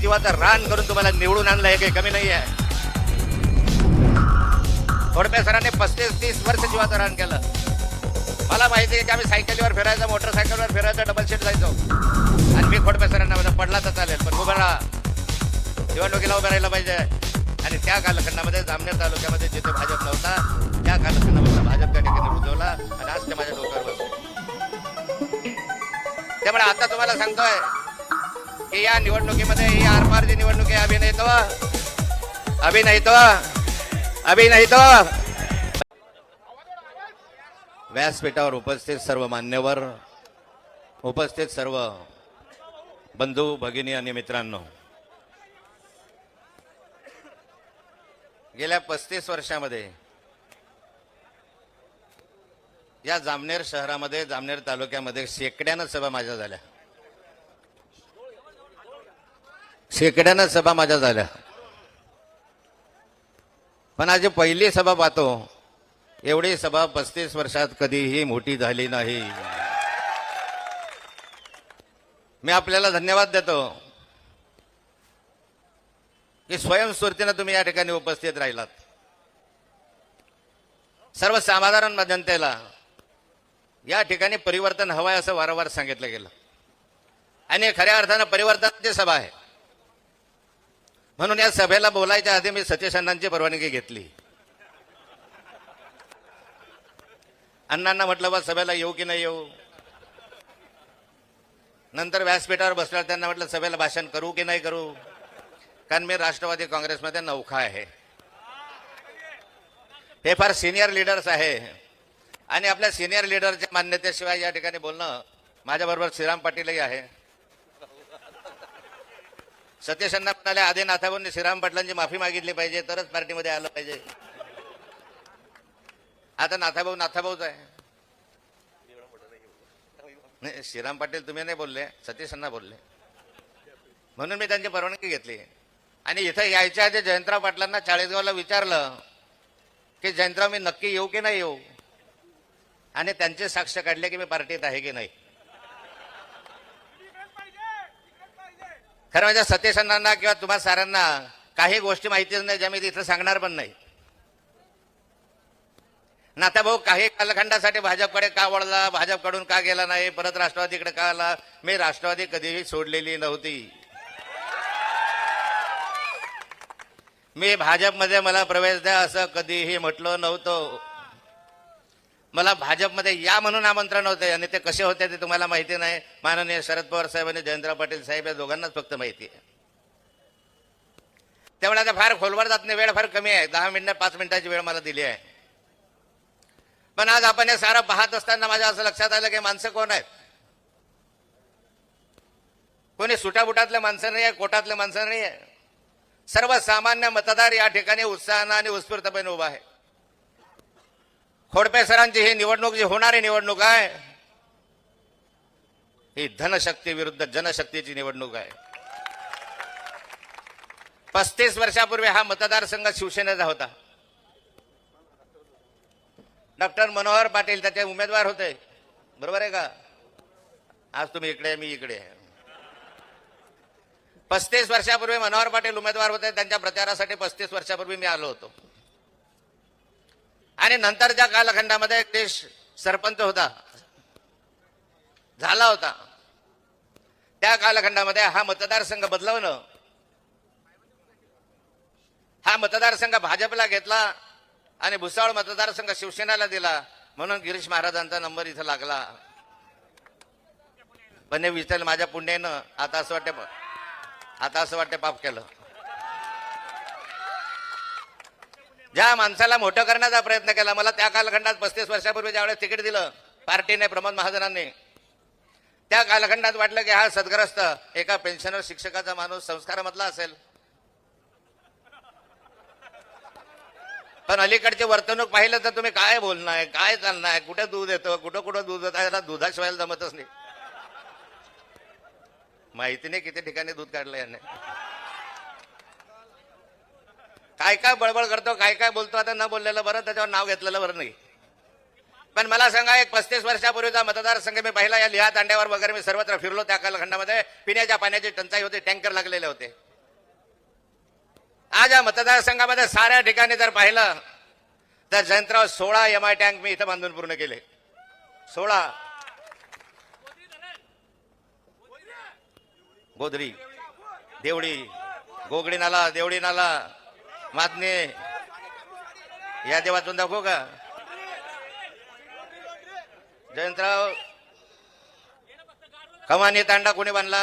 जीवाचं रान करून तुम्हाला निवडून आणलं हे काही कमी नाही आहे खोडपे सरांनी पस्तीस तीस वर्ष जीवाचं रान केलं. मला माहिती आहे की आम्ही सायकलीवर फिरायचं मोटरसायकलवर फिरायचं डबल सीट जायचो. आणि मी खोडपे सरांना पडला तर चालेल पण उभं राहा. निवडणुकीला उभं राहिलं पाहिजे. आणि त्या कालखंडामध्ये जामनेर तालुक्यामध्ये जिथे भाजप नव्हता त्या कालखंडामध्ये भाजप त्या ठिकाणी रुजवला आणि आज ते माझ्या डोक्यावर बसले. त्यामुळे आता तुम्हाला सांगतोय की या निवडणुकीमध्ये ही आरपार जी निवडणूक आहे अभि नाही तो व्यासपीठावर उपस्थित सर्व मान्यवर उपस्थित सर्व बंधू भगिनी आणि मित्रांनो गेल्या पस्तीस वर्षामध्ये या जामनेर शहरामध्ये जामनेर तालुक्यामध्ये शेकड्यानं सभा माझ्या झाल्या. शेकड्यानं सभा माझ्या झाल्या. पण आज पहिली सभा पाहतो. एवढी सभा पस्तीस वर्षात कधीही मोठी झाली नाही. मी आपल्याला धन्यवाद देतो. की स्वयंस्फूर्तीनं तुम्ही या ठिकाणी उपस्थित राहिलात. सर्वसाधारण जनतेला या ठिकाणी परिवर्तन हवं आहे असं वारंवार सांगितलं गेलं. आणि खऱ्या अर्थानं परिवर्तनाची सभा आहे. म्हणून या सभेला बोलायच्या आधी मी सतीश अण्णांची परवानगी घेतली. अण्णांना म्हटलं बा सभेला येऊ की नाही येऊ? नंतर व्यासपीठावर बसल्यावर त्यांना म्हटलं सभेला भाषण करू की नाही करू? कारण मी राष्ट्रवादी काँग्रेसमध्ये नौखा आहे. हे फार सिनियर लिडर्स आहे. आणि आपल्या सिनियर लिडरच्या मान्यतेशिवाय या ठिकाणी बोलणं माझ्याबरोबर श्रीराम पाटीलही आहे. सतीश अण्णा म्हणाले आधी नाथाभाऊंनी श्रीराम पाटलांची माफी मागितली पाहिजे तरच पार्टीमध्ये आलं पाहिजे. आता नाथाभाऊ नाथाभाऊच आहे. नाही श्रीराम पाटील तुम्ही नाही बोलले सतीशांना बोलले. म्हणून मी त्यांची परवानगी घेतली. आणि इथं यायच्या आधी जयंतराव पाटलांना चाळीसगावला विचारलं की जयंतराव मी नक्की येऊ की नाही येऊ? आणि त्यांचे साक्ष काढले की मी पार्टीत आहे की नाही. खरं म्हणजे सतीश अण्णांना किंवा तुम्हा साऱ्यांना काही गोष्टी माहितीच नाही ज्या मी तिथं सांगणार पण नाही. नाता भाऊ काही कालखंडासाठी भाजपकडे का वळला भाजपकडून का गेला नाही परत राष्ट्रवादीकडे का आला? मी राष्ट्रवादी कधीही सोडलेली नव्हती. मी भाजपमध्ये मला प्रवेश द्या असं कधीही म्हटलं नव्हतं. मला भाजपमध्ये या म्हणून आमंत्रण होते आणि ते कसे होते ते तुम्हाला माहिती नाही. माननीय शरद पवार साहेब आणि जयंतराव पाटील साहेब या दोघांनाच फक्त माहिती आहे. त्यामुळे आता फार खोलवर जात नाही वेळ फार कमी आहे. दहा मिनिटं पाच मिनिटाची वेळ मला दिली आहे. पण आज आपण हे सारं पाहत असताना माझ्या असं लक्षात आलं की माणसं कोण आहेत? कोणी सुटाबुटातले माणसं नाही आहे कोटातले माणसं नाही आहे सर्वसामान्य मतदार या ठिकाणी उत्साहानं आणि उत्स्फूर्तपणे उभा आहे. खोडपे सरांची ही निवडणूक जी होणारी निवडणूक आहे ही धनशक्ती विरुद्ध जनशक्तीची निवडणूक आहे. पस्तीस वर्षापूर्वी हा मतदारसंघ शिवसेनेचा होता. डॉक्टर मनोहर पाटील त्याचे उमेदवार होते. बरोबर आहे का? आज तुम्ही इकडे आहे, मी इकडे. आहे पस्तीस वर्षापूर्वी मनोहर पाटील उमेदवार होते त्यांच्या प्रचारासाठी पस्तीस वर्षापूर्वी मी आलो होतो. आणि नंतरच्या कालखंडामध्ये एक देश सरपंच होता झाला होता त्या कालखंडामध्ये हा मतदारसंघ बदलवणं हा मतदारसंघ भाजपला घेतला आणि भुसावळ मतदारसंघ शिवसेनेला दिला म्हणून गिरीश महाराजांचा नंबर इथं लागला. पण हे विचारलं माझ्या पुण्यानं आता असं वाटते आता असं वाटतं पाप केलं. ज्या माणसाला मोठं करण्याचा प्रयत्न केला मला त्या कालखंडात पस्तीस वर्षापूर्वी ज्यावेळेस तिकीट दिलं पार्टीने प्रमोद महाजनांनी त्या कालखंडात वाटलं की हा सद्ग्रस्त एका पेन्शनर शिक्षकाचा माणूस संस्कारामधला असेल. पण अलीकडची वर्तणूक पाहिलं तर तुम्ही काय बोलणार काय चालणार कुठे दूध येतं कुठं कुठं दूध येतं याला दुधाशिवाय जमतच नाही. माहिती नाही किती ठिकाणी दूध काढलं याने. काय काय बळबळ करतो काय काय बोलतो आता न बोललेलं बरं त्याच्यावर नाव घेतलेलं बरं नाही. पण मला सांगा एक पस्तीस वर्षापूर्वीचा मतदारसंघ मी पहिला या लिहा तांड्यावर वगैरे मी सर्वत्र फिरलो त्या कालखंडामध्ये. पिण्याच्या पाण्याची टंचाई होती टँकर लागलेले होते. आज या मतदारसंघामध्ये साऱ्या ठिकाणी जर पाहिलं तर जयंतराव सोळा एम आय टँक मी इथं बांधून पूर्ण केले. सोळा. गोधरी देवडी. गोगडी नाला देवडी नाला. मातने या देवातून दाखवू का? जयंतराव कमानी तांडा कोणी बांधला?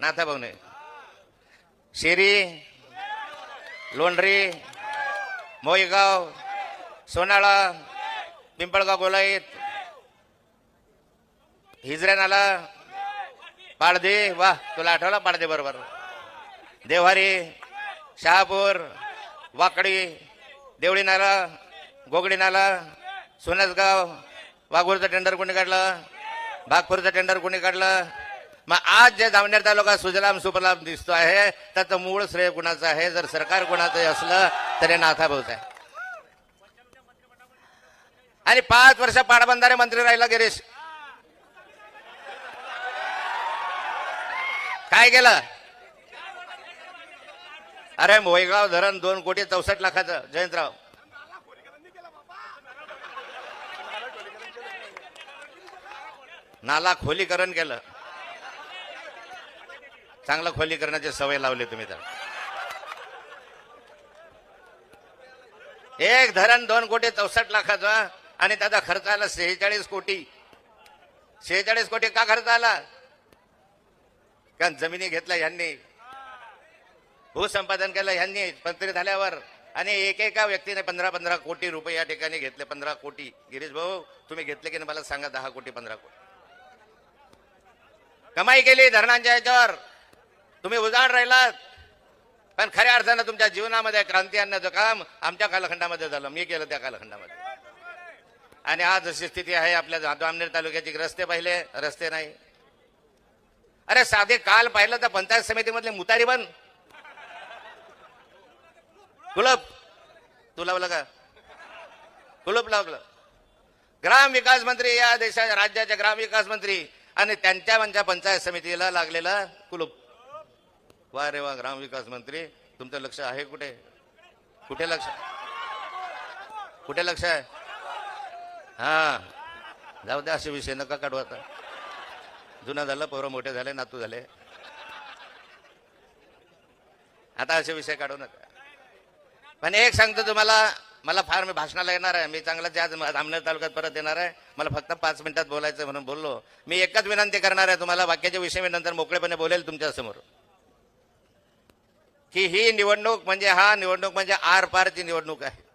नाथा भाऊने. शेरी लोंढरी मोईगाव सोनाळा पिंपळगाव गोलाईत हिजऱ्या नाला पाळदे वा तुला आठवला पाळदे बरोबर. देवारी शहापूर वाकडी देवळी नाला गोगडी नाला सोनसगाव वाघूरचं टेंडर कोणी काढलं? भागपूरचं टेंडर कोणी काढलं? मग आज जे जामनेर तालुका सुजलाम सुफलाम दिसतो आहे त्याचं मूळ श्रेय कुणाचं आहे? जर सरकार कुणाचं असलं तर हे नाथाभाऊचं आहे. आणि पाच वर्ष पाटबंधारे मंत्री राहिला गिरीश. काय केलं? अरे मोयगाव धरण दोन कोटी चौसष्ट लाखाचं. जयंतराव. नाला खोलीकरण केलं. चांगलं खोलीकरणाची सवय लावली तुम्ही तर. एक धरण दोन कोटी चौसष्ट लाखाचा आणि त्याचा खर्च आला सेहेचाळीस कोटी. सेहेचाळीस कोटी का खर्च आला? कारण जमिनी घेतल्या यांनी भूसंपादन केलं यांनी मंत्री झाल्यावर. आणि एकेका व्यक्तीने पंधरा पंधरा कोटी रुपये या ठिकाणी घेतले पंधरा कोटी. गिरीश भाऊ तुम्ही घेतले की नाही मला सांगा दहा कोटी पंधरा कोटी. कमाई केली धरणांच्या याच्यावर. तुम्ही उजाड राहिलात. पण खऱ्या अर्थानं तुमच्या जीवनामध्ये क्रांती आणण्याचं काम आमच्या कालखंडामध्ये झालं. मी केलं त्या कालखंडामध्ये. आणि आज अशी स्थिती आहे आपल्या जामनेर तालुक्याची रस्ते पाहिले. रस्ते नाही. अरे साधे काल पाहिलं तर पंचायत समितीमधले मुतारी बंद कुलप तू लावलं का? कुलूप लावलं. ग्राम विकास मंत्री या देशाच्या राज्याच्या ग्राम विकास मंत्री आणि त्यांच्या म्हणजे पंचायत समितीला लागलेला कुलूप. वा रे वा ग्राम विकास मंत्री. तुमचं लक्ष आहे कुठे? कुठे लक्ष? कुठे लक्ष आहे? हा. जाऊ द्या असे विषय नका काढू आता. जुना झालं पोरं मोठे झाले नातू झाले. आता असे विषय काढू नका. पण एक सांगतो तुम्हाला मला फार मी भाषणाला येणार आहे. मी चांगलं आज जामनेर तालुक्यात परत येणार आहे. मला फक्त पाच मिनिटात बोलायचं म्हणून बोललो. मी एकच विनंती करणार आहे तुम्हाला. बाकीच्या विषय मी नंतर मोकळेपणे बोलेल तुमच्यासमोर. की ही निवडणूक म्हणजे हा निवडणूक म्हणजे आर पारची निवडणूक आहे.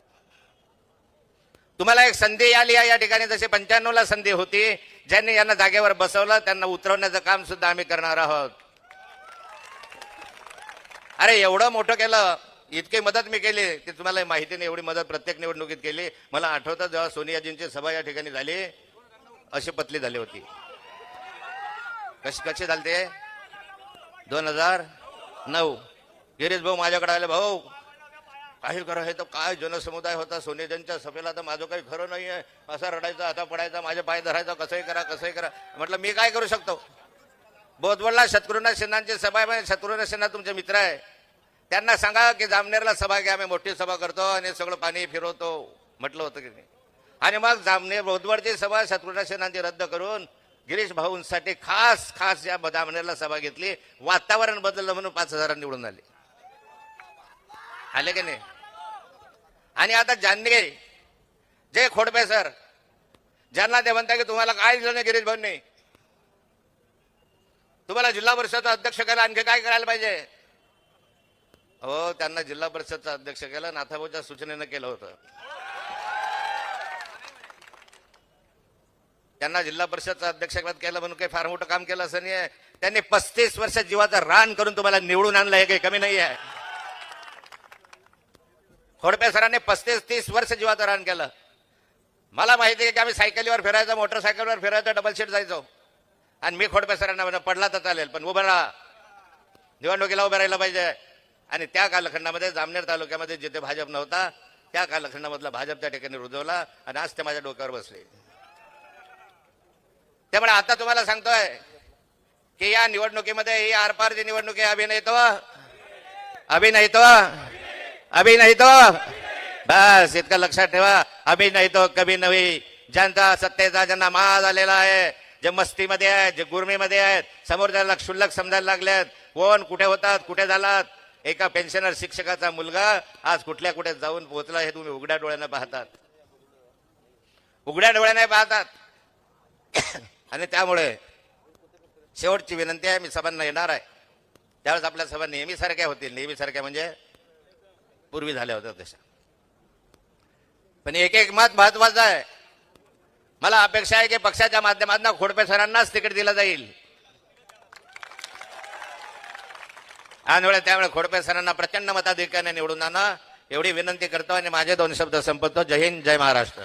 तुम्हाला एक संधी आली आहे या ठिकाणी. जशी पंच्याण्णव ला संधी होती ज्यांनी यांना जागेवर बसवलं त्यांना उतरवण्याचं काम सुद्धा आम्ही करणार आहोत. अरे एवढं मोठं केलं. इतकी मदत मी केली की तुम्हाला माहिती नाही एवढी मदत प्रत्येक निवडणुकीत केली. मला आठवतं जेव्हा सोनियाजींची सभा या ठिकाणी झाली अशी पतली झाली होती. कशी कशी झालते दोन हजार नऊ. गिरीश भाऊ माझ्याकडे आले भाऊ काही खरं हे तर काय जनसमुदाय होता सोनेजनच्या सभेला तर माझं काही खरं नाही आहे. असा रडायचा आता पडायचा माझे पाय धरायचा कसंही करा कसंही करा. म्हटलं मी काय करू शकतो? बोधवडला शत्रुघ्न सिन्हांची सभा आहे म्हणजे शत्रुघ्न सिन्हा तुमचे मित्र आहे. त्यांना सांगा की जामनेरला सभा घ्या आम्ही मोठी सभा करतो आणि सगळं पाणी फिरवतो म्हटलं होतं की नाही. आणि मग जामनेर बोधवडची सभा शत्रुघ्न सेनांची रद्द करून गिरीश भाऊंसाठी खास खास या जामनेरला सभा घेतली. वातावरण बदललं म्हणून पाच हजार निवडून आले. आले की नाही? आणि आता जानगे जे खोडपे सर ज्यांना ते म्हणता की तुम्हाला काय दिलं नाही गिरीश भाऊंनी? तुम्हाला जिल्हा परिषदचा अध्यक्ष करायला आणखी काय करायला पाहिजे? हो त्यांना जिल्हा परिषदचा अध्यक्ष केला नाथाभाऊच्या सूचनेनं केलं होतं. त्यांना जिल्हा परिषदचा अध्यक्षपद केलं म्हणून काही फार मोठं काम केलं असं नाही आहे त्यांनी पस्तीस वर्ष जीवाचं रान करून तुम्हाला निवडून आणलं हे काही कमी नाही आहे. खोडपे सरांनी पस्तीस तीस वर्ष जीवाचं रान केलं. मला माहिती आहे की आम्ही सायकलीवर फिरायचो मोटरसायकलवर फिरायचो डबल सीट जायचो. आणि मी खोडपे सरांना पडला तर चालेल पण उभं राहा. निवडणुकीला उभं राहिलं पाहिजे. आणि त्या कालखंडामध्ये जामनेर तालुक्यामध्ये जिथे भाजप नव्हता त्या कालखंडामधला भाजप त्या ठिकाणी रुजवला आणि आज ते माझ्या डोक्यावर बसले. त्यामुळे आता तुम्हाला सांगतोय की या निवडणुकीमध्ये ही आरपारची निवडणूक आहे अभिनय तो अभिनय तो अभिनय तो बस इतकं लक्षात ठेवा. अभिनय तो कभी नवी. ज्यांचा सत्तेचा ज्यांना माज आलेला आहे जे मस्तीमध्ये आहेत जे गुरमीमध्ये आहेत समोर त्याला क्षुल्लक समजायला लागलेत. कोण कुठे होतात कुठे झालात? एका पेन्शनर शिक्षकाचा मुलगा आज कुठल्या कुठे जाऊन पोहोचला हे तुम्ही उघड्या डोळ्यानं पाहतात. उघड्या डोळ्याने पाहतात. आणि त्यामुळे शेवटची विनंती आहे मी सभांना येणार आहे. त्यावेळेस आपल्या सभा नेहमीसारख्या होतील. नेहमीसारख्या म्हणजे पूर्वी झाल्या होत्या तशा. पण एक एक मत महत्वाचं आहे. मला अपेक्षा आहे की पक्षाच्या माध्यमातून खोडपे सरांनाच तिकीट दिलं जाईल. आणि त्यामुळे खोडपे सरांना प्रचंड मताधिक्याने निवडून आणा. एवढी विनंती करतो आणि माझे दोन शब्द संपवतो. जय हिंद जय महाराष्ट्र.